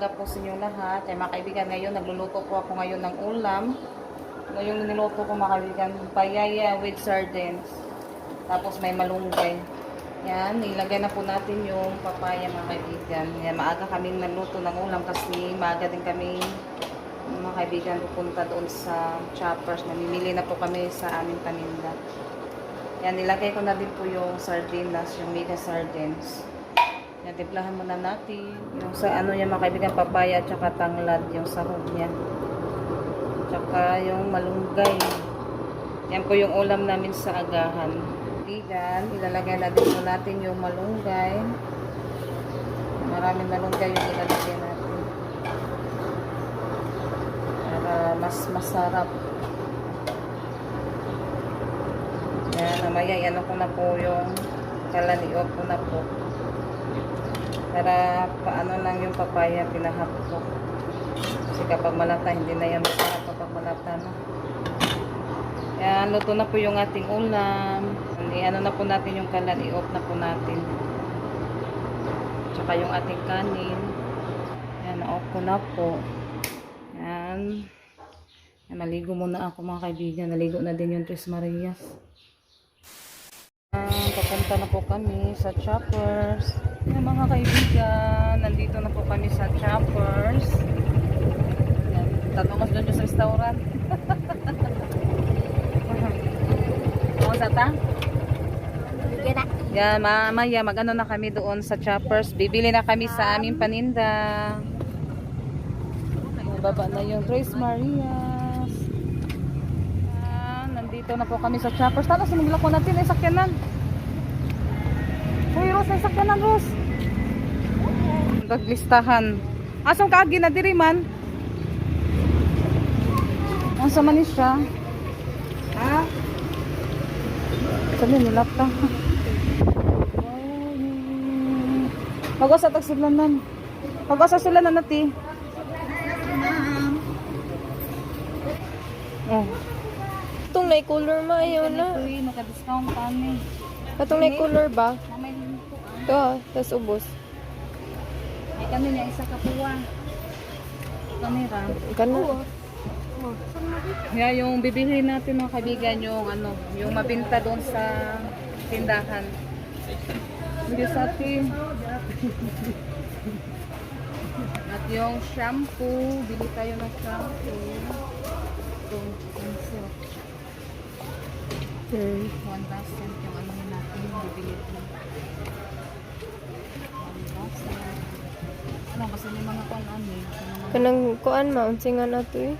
umaga po sa inyo lahat. Ay mga kaibigan, ngayon nagluluto po ako ngayon ng ulam. Ngayong niluto ko mga kaibigan, payaya with sardines. Tapos may malunggay. Yan, ilagay na po natin yung papaya mga kaibigan. Yan, maaga kaming nagluto ng ulam kasi maaga din kami mga kaibigan pupunta doon sa choppers. Namimili na po kami sa aming paninda. Yan, nilagay ko na din po yung sardinas, yung mega sardines. Yan, timplahan muna natin. Yung sa ano niya mga kaibigan, papaya at saka tanglad, yung sahog niya. Tsaka yung malunggay. Yan po yung ulam namin sa agahan. Kaibigan, ilalagay na din po natin yung malunggay. Maraming malunggay yung ilalagay natin. Para mas masarap. Yan, namaya, ano ko na po yung kalaniog ko na po. Para paano lang yung papaya pinahap ko. Kasi kapag malata, hindi na yan masarap kapag malata na. Yan, luto na po yung ating ulam. I-ano na po natin yung kalan, i-off na po natin. Tsaka yung ating kanin. Yan, na-off ko na po. Yan, maligo muna ako mga kaibigan. Naligo na din yung Tres Marias. Papunta na po kami sa Choppers. Yan mga kaibigan, nandito na po kami sa Choppers. Yan, tatungos doon sa restaurant. Oo, sa ta? Yan, mamaya mag-ano na kami doon sa Choppers. Bibili na kami sa aming paninda. Baba na yung Marias. Yan, nandito na po kami sa Choppers. Tano, sumigla ko natin ay sakyanan. Uy, Ros, ay sakyanan, Ros. Naglistahan. Asong kaagi na diri man? Ang sama ni siya. Ha? Sabi nila pa. Pag sa tagsulanan. Pag sa sulanan nati. Oh. Itong na color ma, ayaw na. Ito eh, naka-discount kami. Itong na color ba? Mamay. Ito ah, tas ubos. Ay kami niya isa kapuwa. Kamera. Gana. Yeah, yung bibilihin natin mga kaibigan yung ano, yung mabinta doon sa tindahan. Hindi sa atin. At yung shampoo, bili tayo ng shampoo. Ito, pencil. Hmm. 1% yung ano natin, bibili ito. 1%. Kasi may mga. Ano mga- Kanang kuan ma, unsi nga na to eh.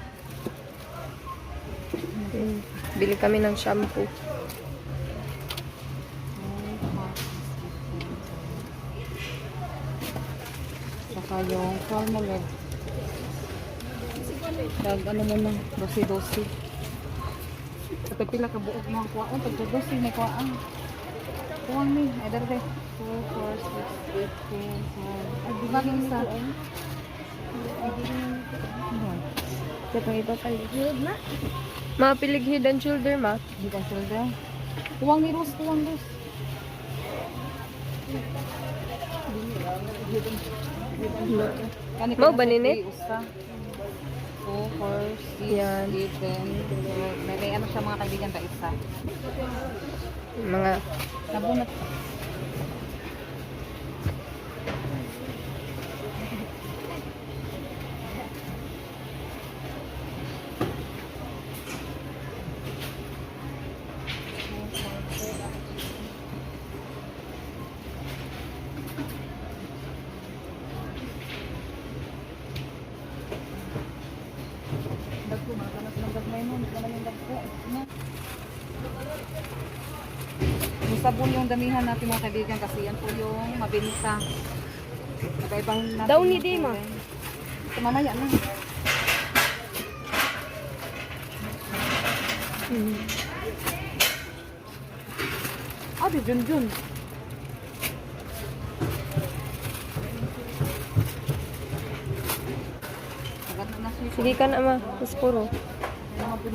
Hmm. Bili kami ng shampoo. Saka yung formula. Tag ano mo na, dosi-dosi. Ito pila ka buok mga kuwaon, tag dosi may kuwaan. Kuwang ni, ay darte. 2, 4, 6, 8, 10, Ay, di ba yung isa? Katong ito paligid na. Ma, pilig head and shoulder ma. Di ka shoulder. Kuwang ni Rose, kuwang Rose. Mao ba ninit? Usa. 2, 4, 6, Yan. 8, 10. May, may ano siya mga kaibigan ba isa. Mga Nabunot. Dagko, mga kanas ng gagmay mo. Hindi naman yung dagko. Na. Yung sabon yung damihan natin mga kaibigan kasi yan po yung mabinta. Nagaibahin natin. Daw ni yung di, ma. kulay. Ito mamaya na. hmm. Ah, di Jun Jun. Sige ka na ma, tas puro.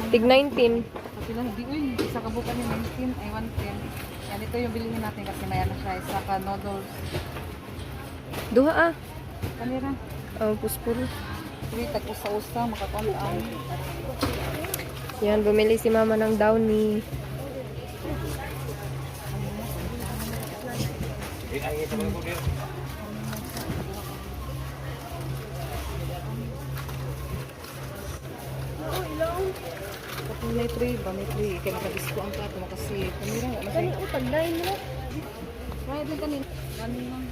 Tig 19. Kasi lang, di uy, isa ka buka ni 19, ay 110. Ito yung bilhin natin kasi may ano siya, isa ka noodles. Duha ah. Kanira. Ang puspuro. Sige, tag-usa-usa, makakontaan. Yan, bumili si mama ng downy. May free ba, may free. Kaya makadisko ang kato, makasave. Kamira, ano Kani utag dahil mo. Right din kanin. Kanin lang.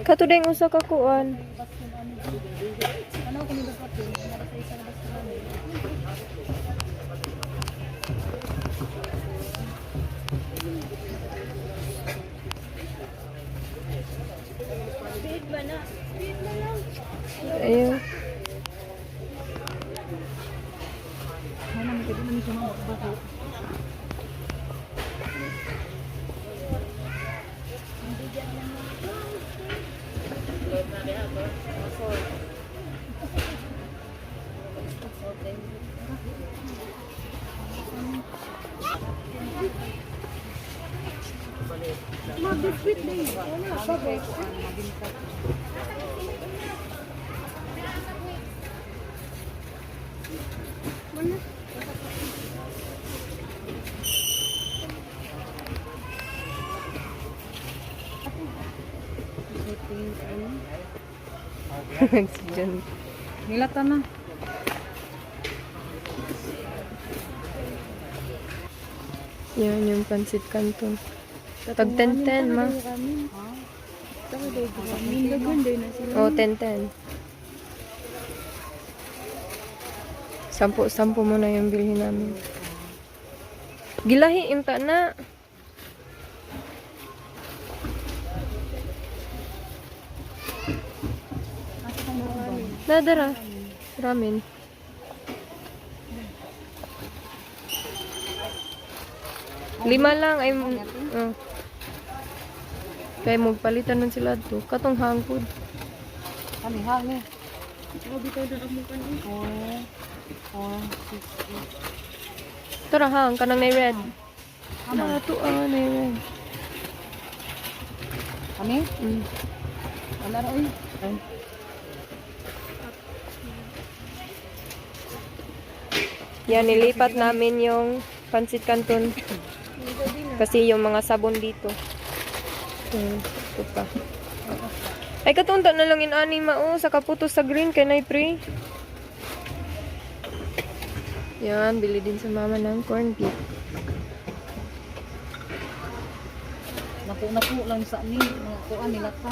Kato ding usa ka kuan. Ano kanin dapat din? Para sa isang restaurant. Ayun. Mag-biscuit din. Wala. Bagay si John. Nilata na. Yan yung pansit canton. Tag 10-10 ma. Oh, 10-10. Sampu-sampu mo na yung bilhin namin. Gilahi imta na. Nadara. Ramen. Lima lang ay oh. Kaya magpalitan nun sila to. Katong hangkod. Kami hangi. Oh, bitaw doon ako kanin. Oh. Oh. Tara hang kanang na red. Ano to ah na red. Kami? Mm. Wala na, uy. Yan nilipat namin yung pansit canton. Kasi yung mga sabon dito. Hmm, ito pa. Ay katunta na lang inani mao sa kaputos sa green kay nay pre. Yan, bili din sa mama ng corn beef. Naku-naku lang sa ni. Mga kuan nila ka.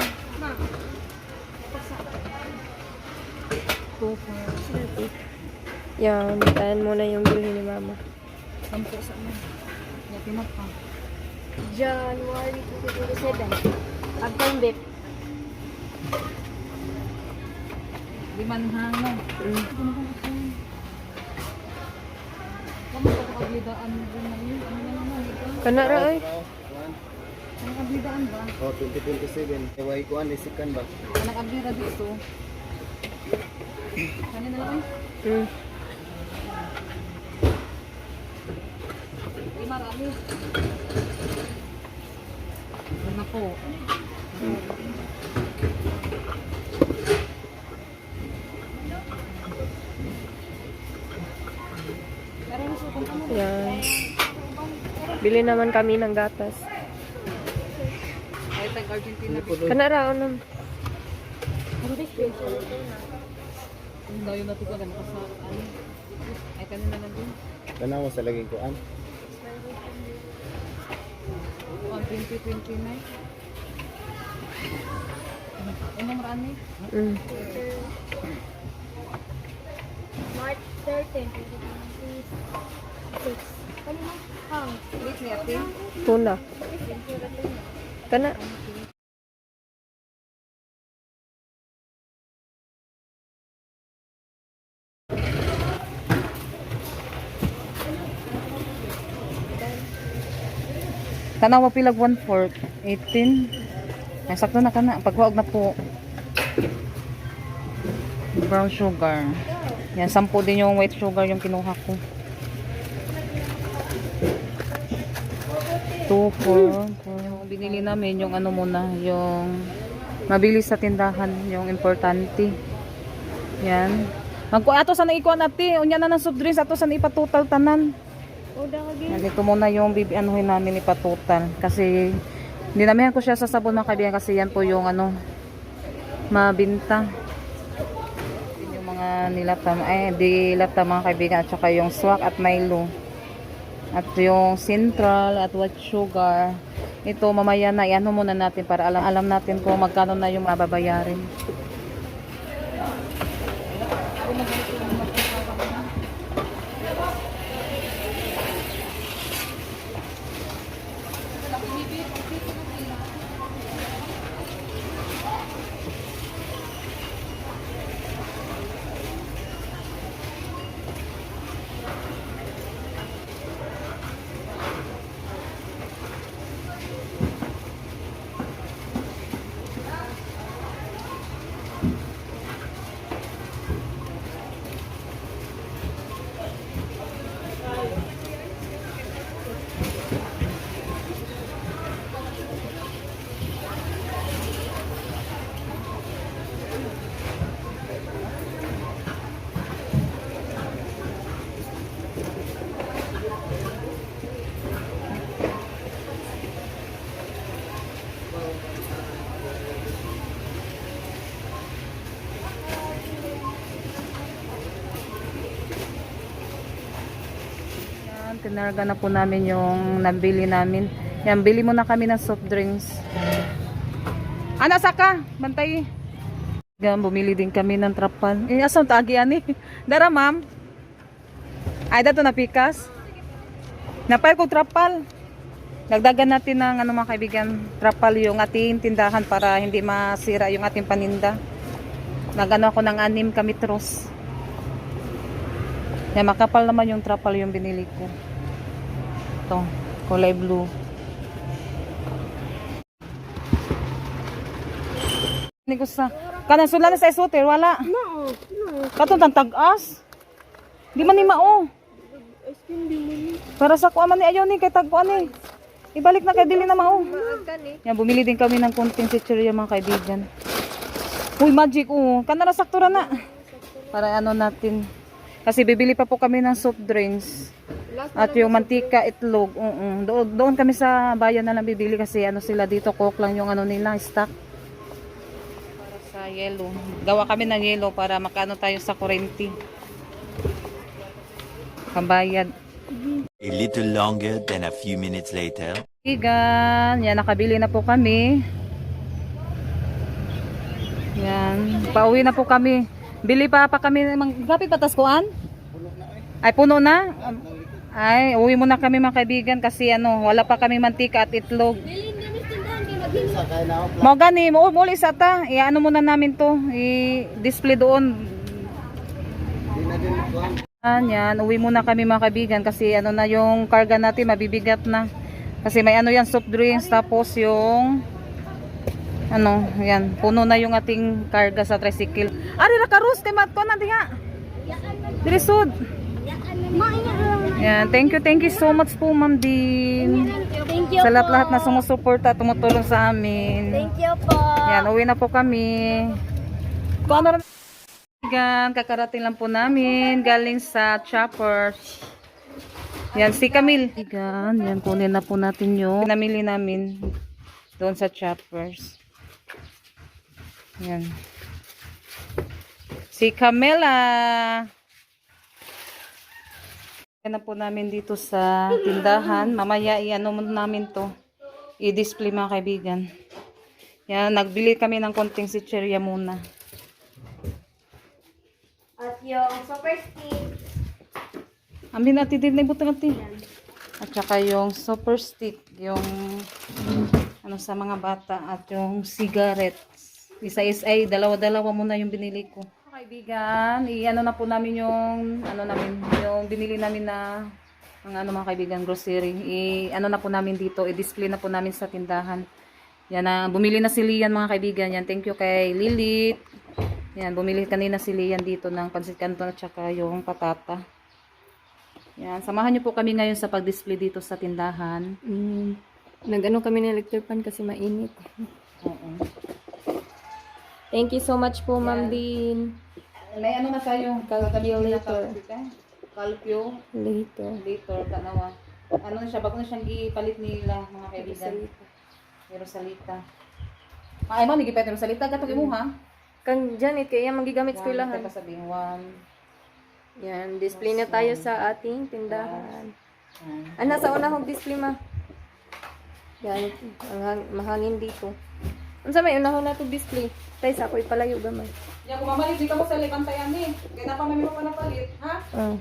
Two, four, eight. Yan, tayan mo na yung bilhin ni mama. Sampo sa ano. Yan, pinat pa. January 2027. Pag-time bit. Liman hango. Mm. Ano? Kana ra ay. Ang kablidaan ba? Oh, 2027. Ewa ikuan isikan ba? Ang kablida dito. Kanin na lang eh. Mm. Lima rami. Ano po? Kong ano. Yan. Bili naman kami ng gatas. Ay, tag Argentina. Kana ra unam. Ang dayo na ito ka ano. Ay, kanina lang din. Tanaw sa laging kuan. Ang 2029. Unang rami. Mm. March 13, 2026. Kanina? Hang. Wait ni ate. Tuna. Kana. Tanawa pilag 1 fourth. 18. Ay, sakto na ka na. Pagwaog na po. Brown sugar. Yan, 10 din yung white sugar yung kinuha ko. 2, 4, Yung binili namin yung ano muna, yung Mabilis sa tindahan yung importante. Yan. Magku ato sa naikuan ati, unya na ng soft drinks ato sa ipatotal tanan. O, da kagi. Nandito muna yung bibi anuhin namin ipatotal kasi dinamihan ko siya sa sabon mga kaibigan kasi yan po yung ano mabinta. Yun yung mga nilata, ay dilata mga kaibigan at saka yung swak at Milo. At yung central at white sugar. Ito mamaya na iano muna natin para alam alam natin kung magkano na yung mababayarin. Yan, tinarga na po namin yung nabili namin. Yan, bili muna kami ng soft drinks. Ana, saka! Bantay. Yan, bumili din kami ng trapal. Eh, asan tagi ani? Dara, ma'am. Ay, dato na pikas. Napay ko trapal. Dagdagan natin ng ano mga kaibigan, trapal yung ating tindahan para hindi masira yung ating paninda. Nagano ako ng anim kamitros. Yan, makapal naman yung trapal yung binili ko. Ito, kulay blue. Hindi ko sa... Kanan sula na sa isoter, wala. No. Katong tang tag-as. Di man ni mao. Ni. Para sa kuha man ni ayaw ni kay tagpuan ni. Ibalik na kay dili na mao. Yan, bumili din kami ng konting chichirya mga kaibigan. Uy, magic oh. Kana na sakto ra na. Para ano natin. Kasi bibili pa po kami ng soft drinks. At yung mantika, itlog. Oo. Doon, doon kami sa bayan na lang bibili kasi ano sila dito, coke lang yung ano nila, stock. Para sa yellow. Gawa kami ng yellow para makano tayo sa kurente. Kambayad. A little longer than a few minutes later. Igan, yan, nakabili na po kami. Yan, pauwi na po kami. Bili pa pa kami, mang, gapi patas kuan? Ay, puno na? Ay, uwi muna kami mga kaibigan kasi ano, wala pa kami mantika at itlog. Mau gani, mo muli sa ta. I-ano muna namin to, i-display doon. Yan, uwi muna kami mga kaibigan kasi ano na yung karga natin, mabibigat na. Kasi may ano yan, soft drinks, tapos yung ano, yan, puno na yung ating karga sa tricycle. Ari na karus, kay matko na diha. Dirisod. Yan, thank you, thank you so much po, Ma'am Din. Thank you Sa lahat-lahat na sumusuporta, tumutulong sa amin. Thank you po. Yan, uwi na po kami. Kung ano kakarating lang po namin galing sa Choppers. Yan, si Camille. Kaibigan, yan, kunin na po natin yung pinamili namin doon sa Choppers. Yan. Si Camila. Na po namin dito sa tindahan. Mamaya, i-ano namin to. I-display mga kaibigan. Yan, nagbili kami ng konting sitcherya muna. At yung super stick. Amin natin din na butang natin. At saka yung super stick, yung ano sa mga bata at yung cigarettes. Isa-isa dalawa-dalawa muna yung binili ko. Kaibigan, i-ano na po namin yung ano namin, yung binili namin na ang ano mga kaibigan grocery. I-ano na po namin dito, i-display na po namin sa tindahan. Yan na, bumili na si Lian mga kaibigan. Yan, thank you kay Lilith. Yan, bumili kanina si Lian dito ng pansit canton at saka yung patata. Yan, samahan niyo po kami ngayon sa pag-display dito sa tindahan. Mm. Nag-ano kami ng electric pan kasi mainit. Oo. Thank you so much po, Ma'am Din. May ano na tayo? Calculator. Calcio. Later. Later, tanawa. Ano na siya, bago na siyang gipalit nila, mga kaibigan. Jerusalita. Ay, mo, nagipet Jerusalita. Katong imo, ha? Kang Janet, kaya magigamit sa One, eskwelahan. teka sabihin, one. Yan, display na tayo sa ating tindahan. Ah, nasa unahong display ma. Yan, ang hang- mahangin dito. Unsa may unahon na to display? Tay sa ako'y palayo gamay. Yan, kung mamalit, di ka mo sa libantayan eh. Kaya na pa may mo pa napalit, ha? Ah.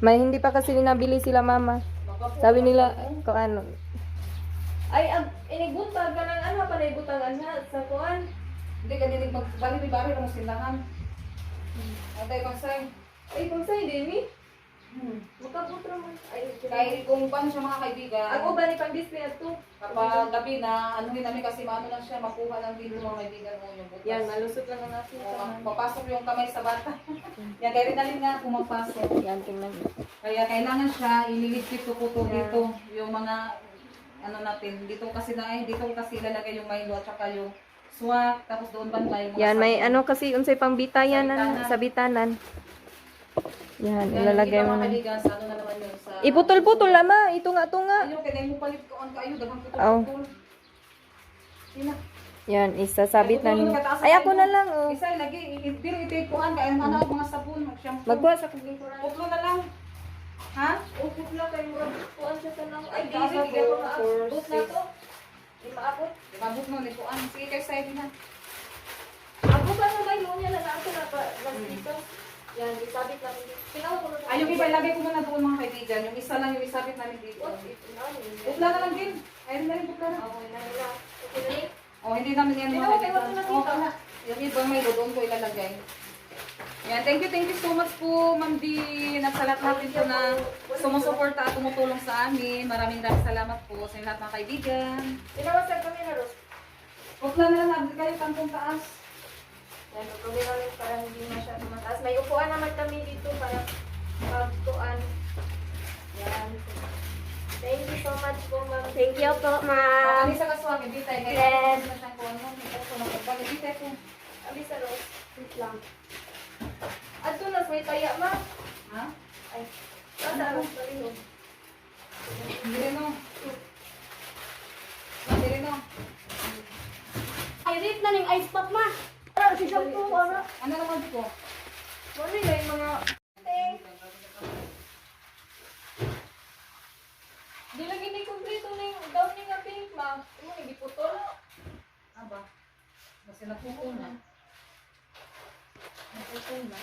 May hindi pa kasi nabili sila mama. Sabi nila, kung ano. Ay, ag, inibutag ka ng ano pa na ibutangan ha, sa kuan. Hindi, ganyan, magbali-bari ka mo silahan. Atay, magsay. Ay, kung sa'yo, Demi, Hmm. makabutra mo. Ay, Kaya kung paano siya mga kaibigan, Ako ba ni pang display ato? kapag gabi na, ano rin namin kasi maano lang siya, makuha ng video mga kaibigan mo yung butas. Yan, malusot lang ang ating Oo, kamay. papasok yung kamay sa bata. Yan, kaya rin na rin nga pumapasok. Yan, tingnan mo. Kaya kailangan siya ililigpit ko po to dito, yung mga ano natin, dito kasi na eh, dito kasi ilalagay yung Milo at saka yung swak, tapos doon banda yung mga Yan, may ano kasi unsay pang bitayan Sa na bitanan. sa bitanan. Yan, Yan, ilalagay mo na. kaibigan, sa ano na naman yun, sa... Iputol-putol lama, ito nga, ito nga. Ayun, kaya mo palit ko ang kayo, dagang Oh. putol-putol. Yan, isasabit na putol, Ay, ako na lang, oh. Isa lagi, i-diri itipuan kaya ano ang mga sabon, shampoo. Magkuha sa kaging kurang. Putlo na lang. Ha? Upot lang kayo, kuhan siya sa nang. Ay, dili, hindi four, maabot na to. Di maabot. Mabuk mo ni puan. Sige kay side na. Abot lang na kayo, niya na ako na pa, lang dito. Yan, isabit namin dito. Pinawa ko na Ay, yung iba ilagay ko muna doon mga kaibigan. Yung isa lang yung isabit namin dito. Bukla na lang din. Ayun na rin bukla na. Okay na nila. Okay na rin. Oh, hindi namin yan mga kaibigan. Oh. Yung ibang may doon ko ilalagay. Yan, thank you, thank you so much po, Ma'am Din. At sa lahat natin po na sumusuporta at tumutulong sa amin. Maraming maraming salamat po sa lahat mga kaibigan. Pinawasag kami na, Ros. Bukla na lang kayo kantong taas. Yan, magkabit namin para hindi masyado mataas. May upuan naman kami dito para magkuan. Yan. Thank you so much po, ma'am. Thank you po, ma'am. Alisa ka swag, hindi tayo. Yes. Kaya na siyang kuha mo. Hindi tayo po. Abisa, Ros. Wait lang. At tunas, may taya, ma'am. Ha? Ay, nasa Ros, palihog. Hindi rin no. Hindi rin no. Ay, rate na ng ice pop, ma. Para si shampoo, ano? Ano naman ko? Ano yun, yung mga... Di lagi ni kumpleto na yung gown ni nga pink, ma'am. Ano, hindi putol. Aba. Kasi napupul na. Naputol na.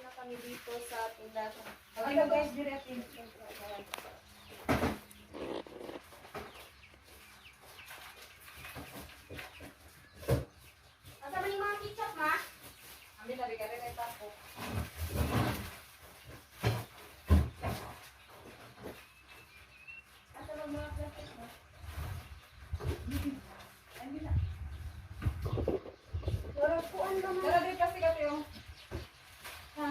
Na kami dito sa tindahan. Ay, mo guys, direct in. Asa ba yung mga ketchup, ma? Ambil na rin rin ay tapo. Asa ba mga plastic mo? Ambil na. Wala po, ano ba, ma? Tara din kasi kasi yung. Ha?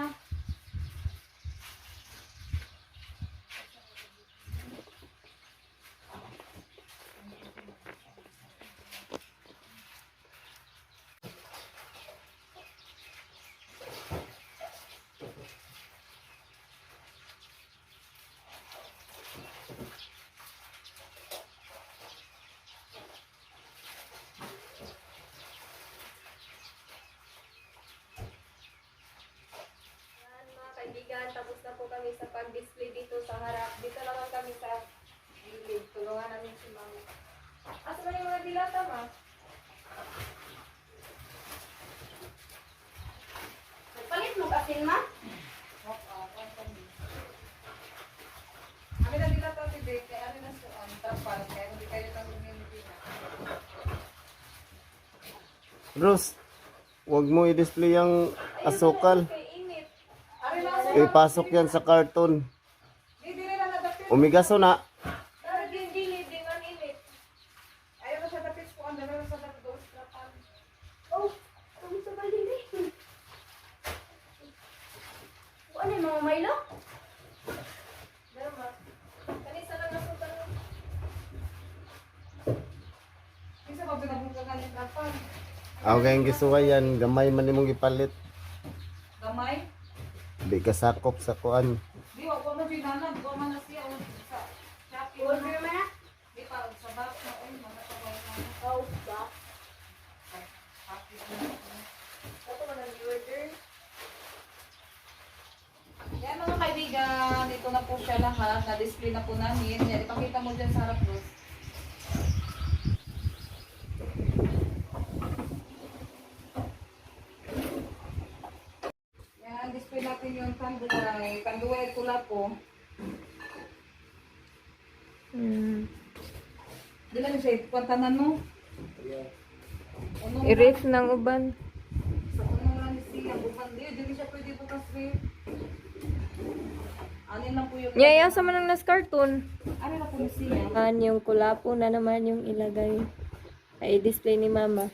Kami sa pag-display dito sa harap. Dito naman kami sa gilid. Tulungan namin si Mami. Asa ba yung mga dilata, ma? Palit mo kasi, ma? Ambil na dila tayo today. Kaya ano na sa tapal. Kaya hindi kayo tanggungin hindi na. Rose, wag mo i-display yung asukal. Kay init. Ari na. Ipasok yan sa karton. Umigaso na. Din ang kayong gisuwayan, gamay man imong ipalit. Gamay. Di ka sakop sa kuan. Oh, ba? Yan mga kaibigan, ito na po siya lahat. Na-display na po namin. Yan, ipakita mo dyan sa harap, Rose. Yan, display natin yung tanduay. Po. Mm. Di lang siya, pantanan mo. Ano I-ref ng uban. Sa unang lang siya, bukan di, di siya pwede bukas rin. Anin lang po yung... Yaya sa manang nas cartoon. Ano na po siya? Yan yung kulapo na naman yung ilagay. Ay, display ni mama.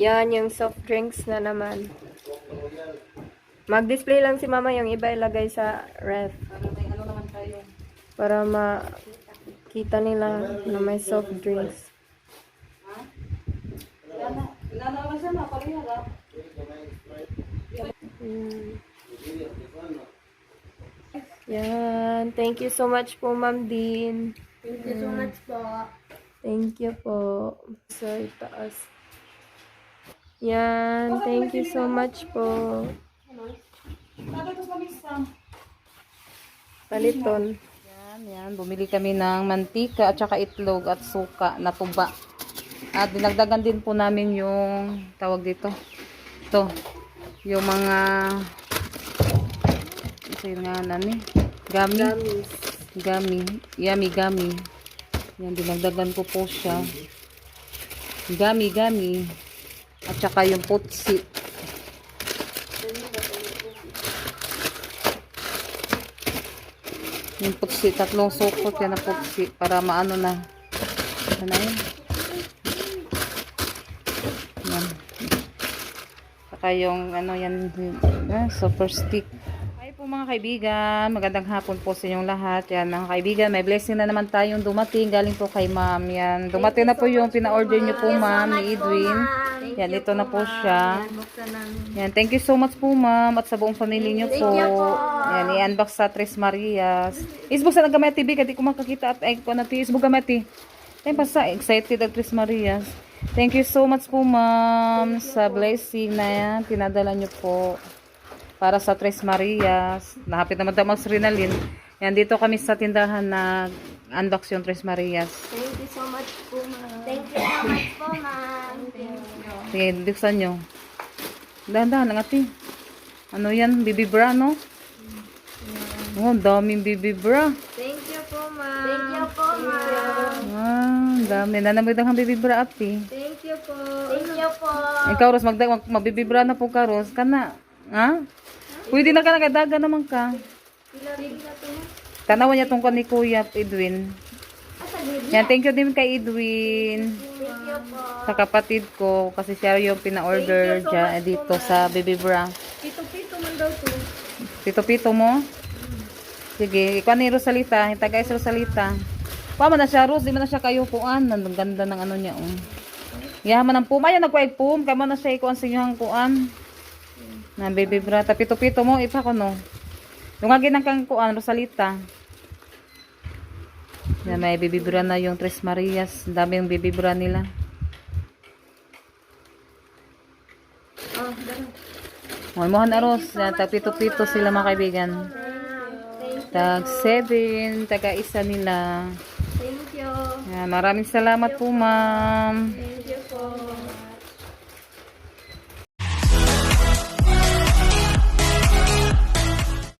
Yan yung soft drinks na naman. Mag-display lang si mama yung iba ilagay sa ref. Para makita nila na may soft drinks. Yan. Thank you so much po, Ma'am Dean. Thank you so much po. Thank you po. Sa itaas. Yan. Thank you so much po. Paliton. Yan, yan. Bumili kami ng mantika at saka itlog at suka na tuba. At dinagdagan din po namin yung tawag dito. Ito. Yung mga ito yung nga nani. Gami. Gami. Yummy gami. Yan, dinagdagan ko po siya. Gami, gami. At saka yung putsi. Yung putsi, tatlong sukot yan na putsi para maano na. Ano yun? Yan. Saka yung ano yan, ah, super stick. Hi po mga kaibigan, magandang hapon po sa inyong lahat. Yan mga kaibigan, may blessing na naman tayong dumating. Galing po kay ma'am. Yan, dumating na po yung pina-order niyo po ma'am ni Edwin. Yan, ito na po siya. Yan, thank you so much po ma'am at sa buong pamilya niyo po. Yan, i-unbox sa Tres Marias. Isbog sa nagamay TV, kadi ko makakita at ay ko na ti. Isbog gamay Tayo pa sa excited at Tres Marias. Thank you so much po ma'am sa blessing na yan. Pinadala niyo po para sa Tres Marias. Nahapit naman daw mag Rinalin. Yan, dito kami sa tindahan na unbox yung Tres Marias. Thank you so much po, ma'am. Thank you so much po, ma'am. Sige, buksan nyo. Dahan-dahan lang ati. Ano yan? Bibi bra, no? Oh, daming bibi bra. Thank you po, ma'am. Thank you po, ma'am. Ah, dami. Nanamigdang kang bibi bra, ati. Thank you po. Thank you po. Ikaw, Ros, mag, mabibi bra na po ka, Ros. Kana. Ha? Pwede na ka nagadaga naman ka. Tanawan niya tong ni Kuya Edwin. Baby? Yan, thank you din kay Edwin. Sa kapatid ko. Kasi siya yung pina-order dyan, eh, dito sa bibi bra. Pito-pito man daw to. Pito-pito mo? Sige, ikaw ni Rosalita. Hita guys, Rosalita. Pa man na siya, Ros. Di man na siya kayo kuan. Ang ganda ng ano niya, oh. Yaman ng pum. Ayan, nagkuhay pum. Kaya mo na siya ikuan sa inyo ang kuan. Na baby brata. Pito-pito mo. Ipa ko, no. Yung agin ng kang kuan, Rosalita. Yan, may baby bra na yung Tres Marias. Ang dami yung baby bra nila. Oh, mohan aros. Yan, tag pito-pito sila mga kaibigan. Tag 7, taga isa nila. Thank you. Yan, maraming salamat po, ma'am. Thank you po.